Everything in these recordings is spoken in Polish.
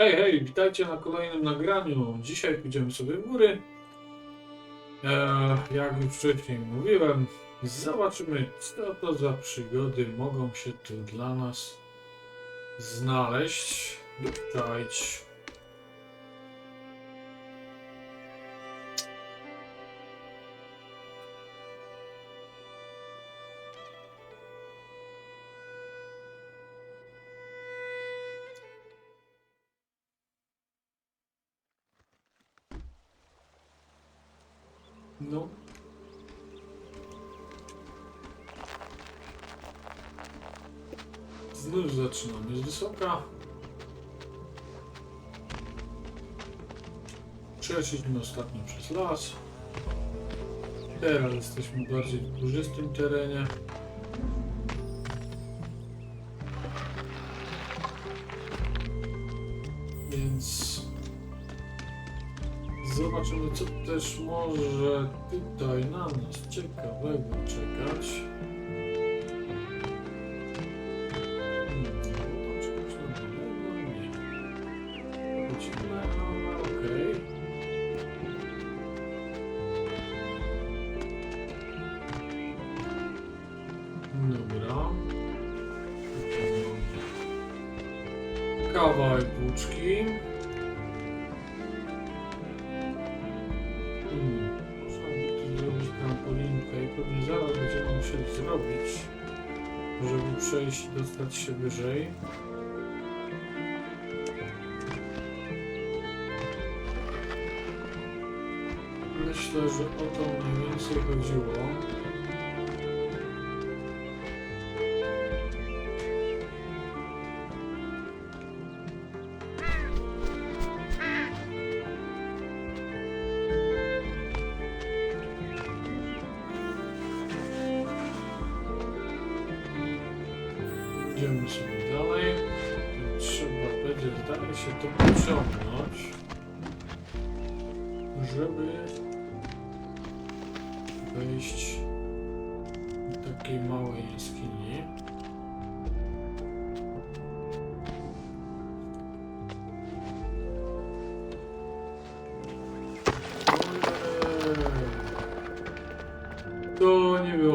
Hej, hej, witajcie na kolejnym nagraniu. Dzisiaj pójdziemy sobie w góry. Eee, jak już wcześniej mówiłem, zobaczymy, co to za przygody mogą się tu dla nas znaleźć. Witajcie. No. Znów zaczynamy z wysoka. Przeszliśmy ostatnio przez las. Teraz jesteśmy bardziej w górzystym terenie. Zobaczymy, co też może tutaj na nas ciekawego czekać. Hmm, tam dostać się wyżej. Myślę, że o to mniej więcej chodziło.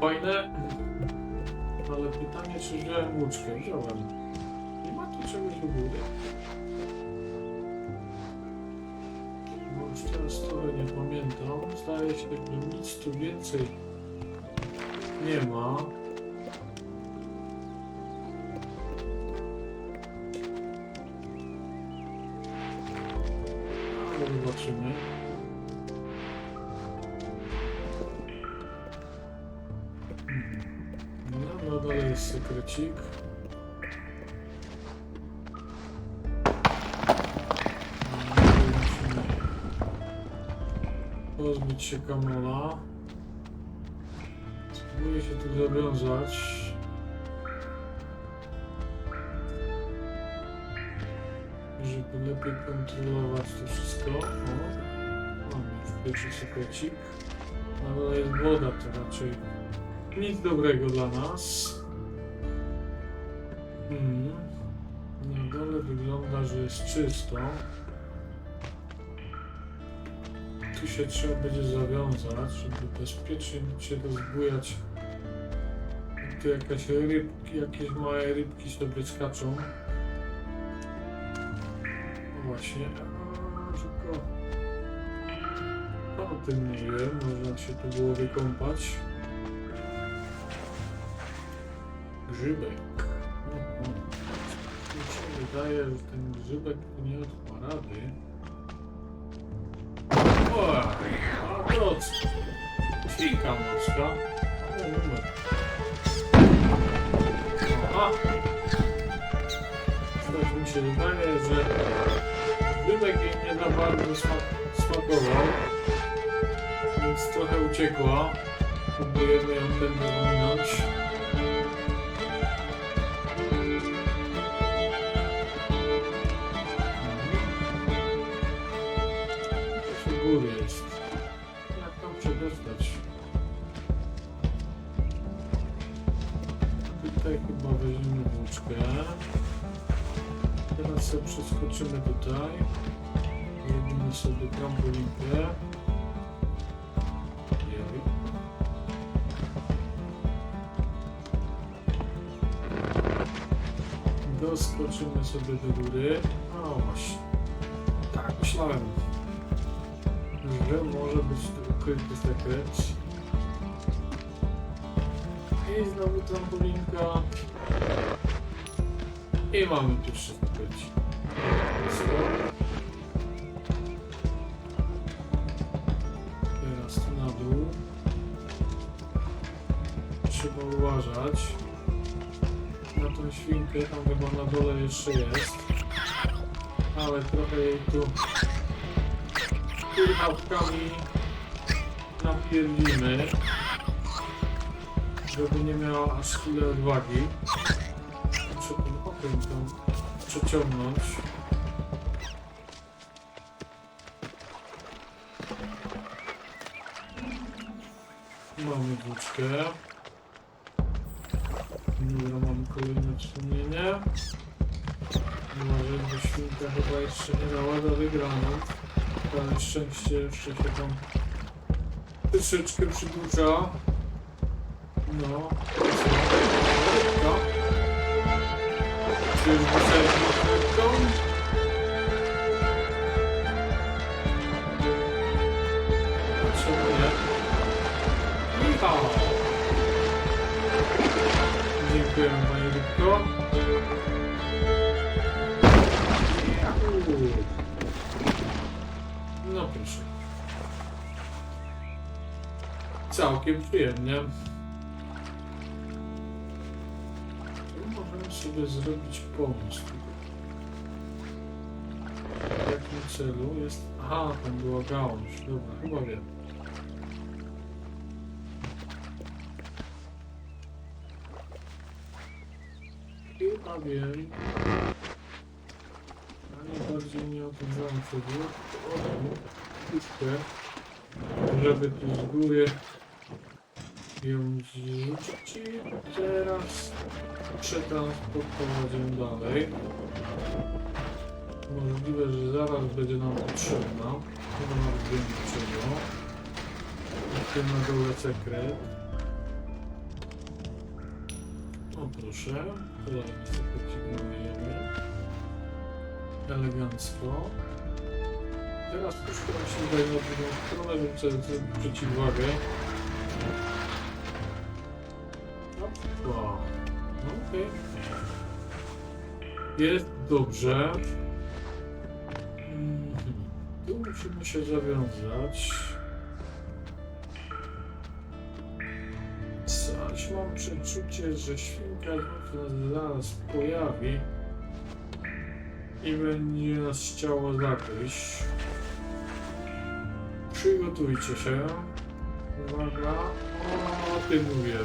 Fajne. Ale pytanie, czy wziąłem włóczkę? Wziąłem. Nie ma tu czegoś do góry. Bo już teraz trochę nie pamiętam. Zdaje się, że nic tu więcej nie ma. Ale zobaczymy. Sekrecik. Pozbyć się kamola. Spróbuję się tu zawiązać. Żeby lepiej kontrolować to wszystko. O, mamy już pierwszy sekrecik. Na dole jest woda, to raczej nic dobrego dla nas. Hmm. Na dole wygląda, że jest czysto. Tu się trzeba będzie zawiązać, żeby bezpiecznie się rozbujać. Tu jakaś rybki, jakieś małe rybki sobie skaczą. No właśnie. Szybko. O tym nie wiem, można się tu było wykąpać. Grzybek. Wydaje, że ten grzybek tu nie odpa rady. O, a to co? Świnka morska. O, numer. Aha. Coś mi się wydaje, że grzybek jej nie za bardzo smak smakował. Więc trochę uciekła. Próbujemy ją tędy ominąć. Tutaj chyba weźmiemy włóczkę. Teraz sobie przeskoczymy tutaj. Zrobimy sobie trampolinkę. Doskoczymy sobie do góry. O właśnie. Tak, myślałem, że może być tu ukryty sekret. I znowu trampolinka. I mamy pierwszy sekret. Teraz tu na dół. Trzeba uważać na tą świnkę, tam chyba na dole jeszcze jest. Ale trochę jej tu kurawkami napierdzimy, żeby nie miała aż chwilę odwagi. Muszę ten okręt tam przeciągnąć. Mamy włóczkę. Dobra, mamy kolejne wspomnienie. Może bo świnka chyba jeszcze nie dała do wygraną. Ale szczęście jeszcze się tam troszeczkę przydłuża. No. No. Czy już wyszedł nie? Michał! Dziękuję Panie Rybko. No proszę. Całkiem przyjemnie. Sobie zrobić pomysł. W jakim celu jest... Aha, tam była gałąź. Dobra, chyba wiem. Chyba wiem. A najbardziej nie okrążałem sobie puszkę, żeby tu z góry ją zrzucić i teraz przetransportować ją dalej. Możliwe, że zaraz będzie nam potrzebna. Chyba nawet wiem dlaczego. A tu na dole sekret. O proszę, kolejny sekrecik malujemy. Elegancko. Teraz puszczam się tutaj na drugą stronę, zrobił przeciwwagę. Jest dobrze. Mhm. Tu musimy się zawiązać. Coś mam przeczucie, że świnka zaraz pojawi i będzie nas chciało zagryźć. Przygotujcie się. Uwaga. O, o tym mówię.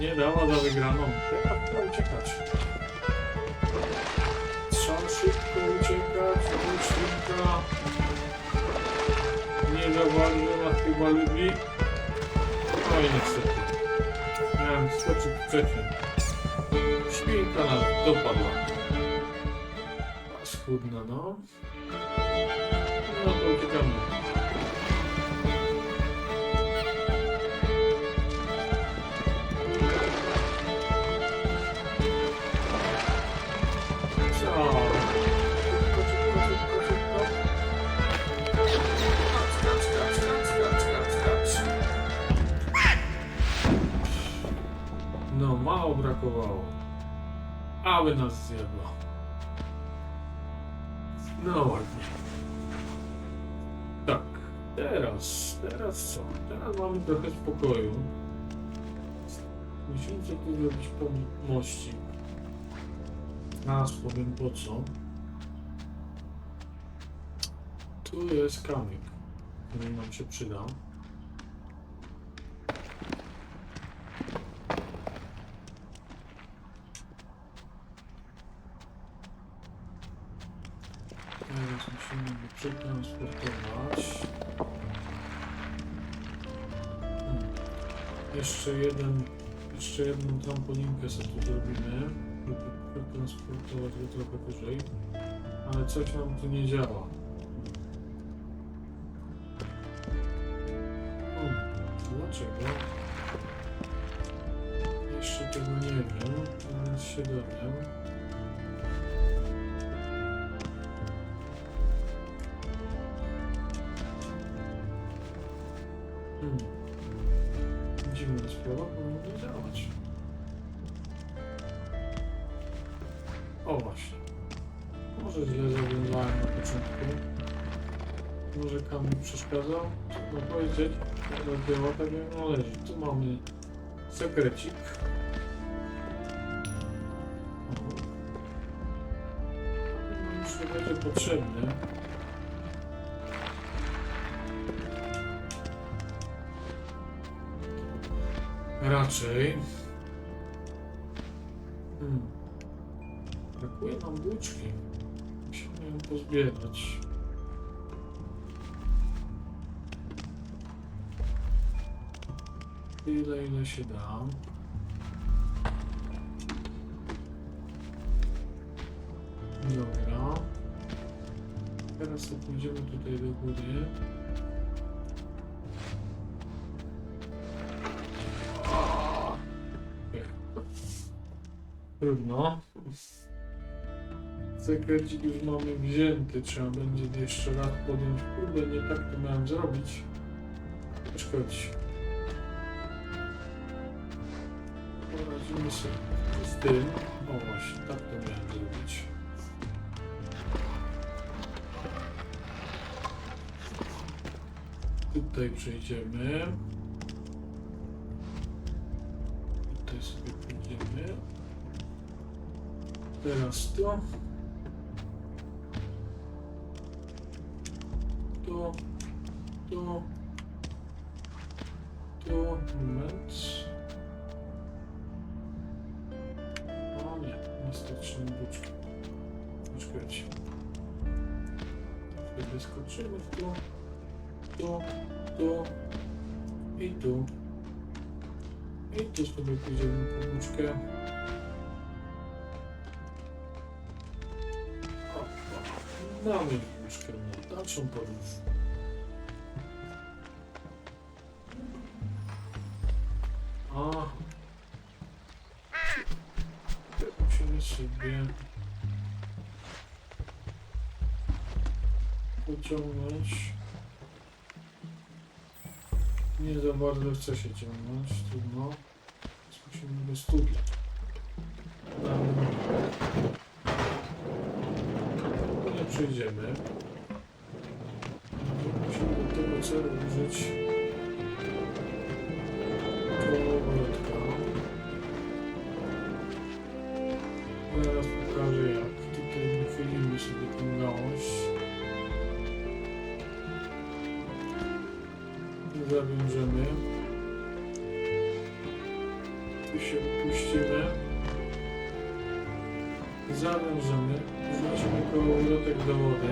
Nie dała za wygraną. Teraz trzeba uciekać. Szybko uciekać. Świnka nie za bardzo nas chyba lubi. No i niestety. Miałem skoczyć wcześniej. Świnka nas dopadła. Schudna, no. No to uciekamy. Mało brakowało. Aby nas zjadła. No ładnie. Tak, teraz, teraz co? Teraz mamy trochę spokoju. Musimy sobie tu zrobić pomości. Teraz powiem po co. Tu jest kamyk, który nam się przyda. Teraz musimy go przetransportować. Hmm. Jeszcze jeden, jeszcze jedną trampolinkę sobie tu zrobimy. żeby przetransportować go trochę wyżej. Ale coś nam tu nie działa. Hmm, dlaczego? Jeszcze tego nie wiem, ale się dowiem. Sprawa, powinno działać. O właśnie. Może źle zawiązałem na początku. Może Kamil przeszkadzał? Trudno powiedzieć. Ale działa tak jak należy. Tu mamy sekrecik. Już nie będzie potrzebny. Raczej. Hmm. Brakuje nam włóczki. Musimy ją pozbierać. Ile, ile się da. Dobra. Teraz to pójdziemy tutaj do góry. Trudno. Sekrecik już mamy wzięty, trzeba będzie jeszcze raz podjąć próbę, nie tak to miałem zrobić. Szkodzi. Poradzimy sobie z tym. O właśnie, tak to miałem zrobić. Tutaj przejdziemy. Teraz to. To. To. To. Moment. O nie, nam buczki. Poczekajcie. Wtedy skoczymy tu. Tu. Tu. I tu. I tu sobie pójdziemy po buczkę. Mamy włóczkę na dalszą podróż. A. Musimy sobie pociągnąć. Nie za bardzo chce się ciągnąć, trudno. Musimy go studiać. nie przejdziemy. Musimy do tego celu użyć kołowrotka. Zaraz pokażę jak. Tutaj wychylimy sobie tę gałąź. Zawiążemy. Tu się upuścimy zawężymy, wrzucimy kołowrotek do wody.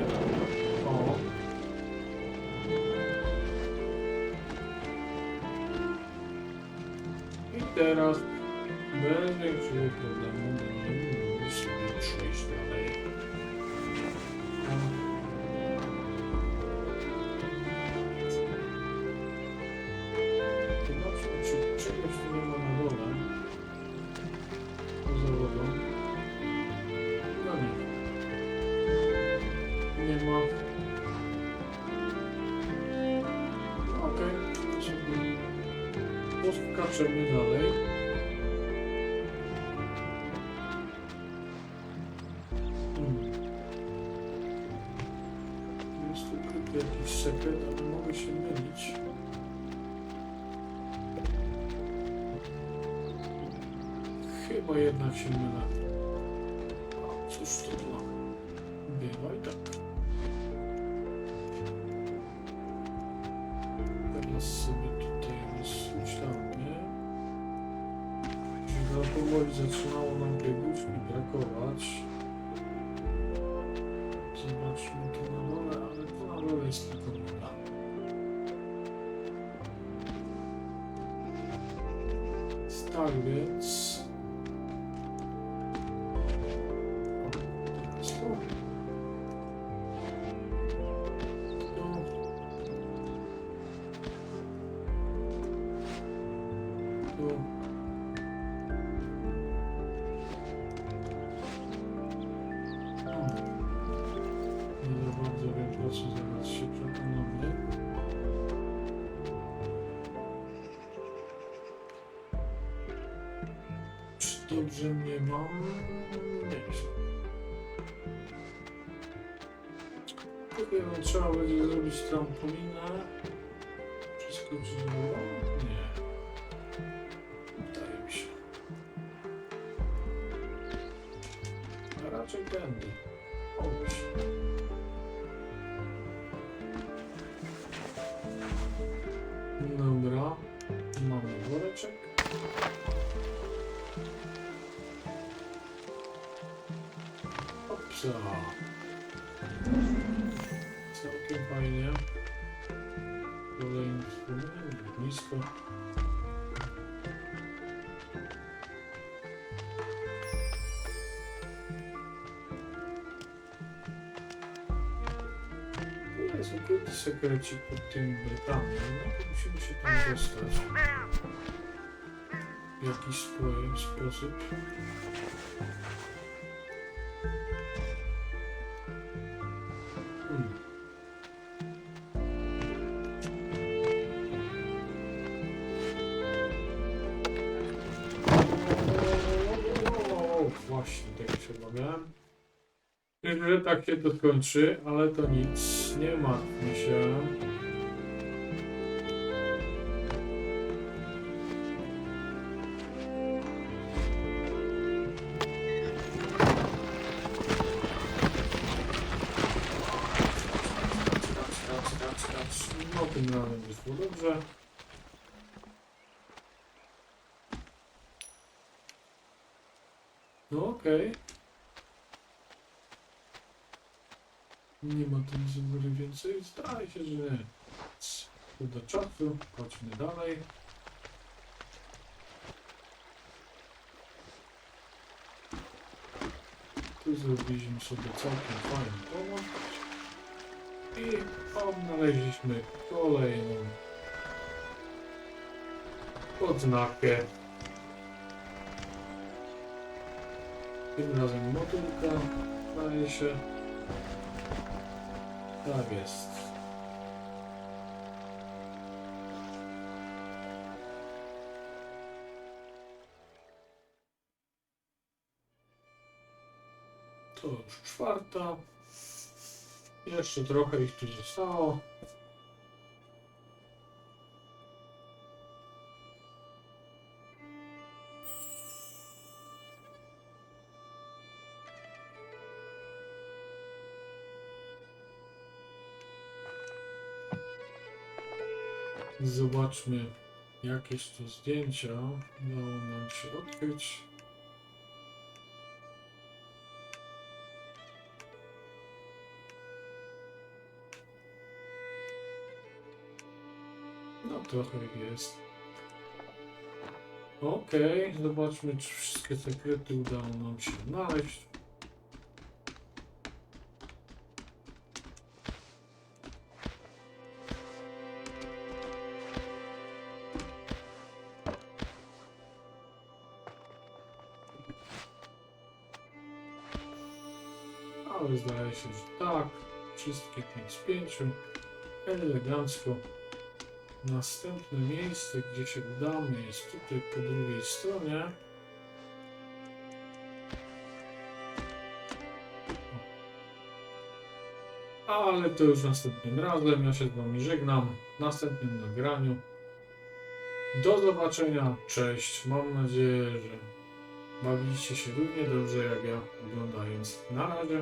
O. I teraz bez większego problemu będziemy mogli sobie przejść dalej. Poskaczemy dalej. Hmm. Jest ukryty jakiś sekret, ale mogę się mylić. Chyba jednak się mylę. Brakować. Zobaczmy to na dole, ale to na dole jest tylko woda. Tak więc dobrze mnie mam? Nie. Tu chyba trzeba będzie zrobić trampolinę. Przeskoczyć do? Nie. Wydaje mi się. A raczej tędy. Obyś. Dobra. Mamy woreczek. Opsa. Całkiem fajnie. Kolejny blisko. Tu jest ukryty sekrecik pod tym Brytanią. No musimy się tam dostać. W jakiś sposób. Się obawiałem. Myślę, że tak się to skończy, ale to nic, nie martwmy się. No dobrze. No okej. Nie ma tu nic góry więcej. Zdaje się, że nie. Tu do czatu. Chodźmy dalej. Tu zrobiliśmy sobie całkiem fajny pomoc. I odnaleźliśmy kolejną odznakę. Tym razem motylka, zdaje się. Tak jest. To już czwarta. Jeszcze trochę ich tu zostało. Zobaczmy jakieś tu zdjęcia udało nam się odkryć. No trochę jest. Okej, zobaczmy czy wszystkie sekrety udało nam się znaleźć. Ale zdaje się, że tak. Wszystkie 5 z 5. Elegancko. Następne miejsce, gdzie się udamy, jest tutaj po drugiej stronie. Ale to już następnym razem. Ja się z Wami żegnam w następnym nagraniu. Do zobaczenia. Cześć. Mam nadzieję, że bawiliście się równie dobrze jak ja oglądając. Na razie.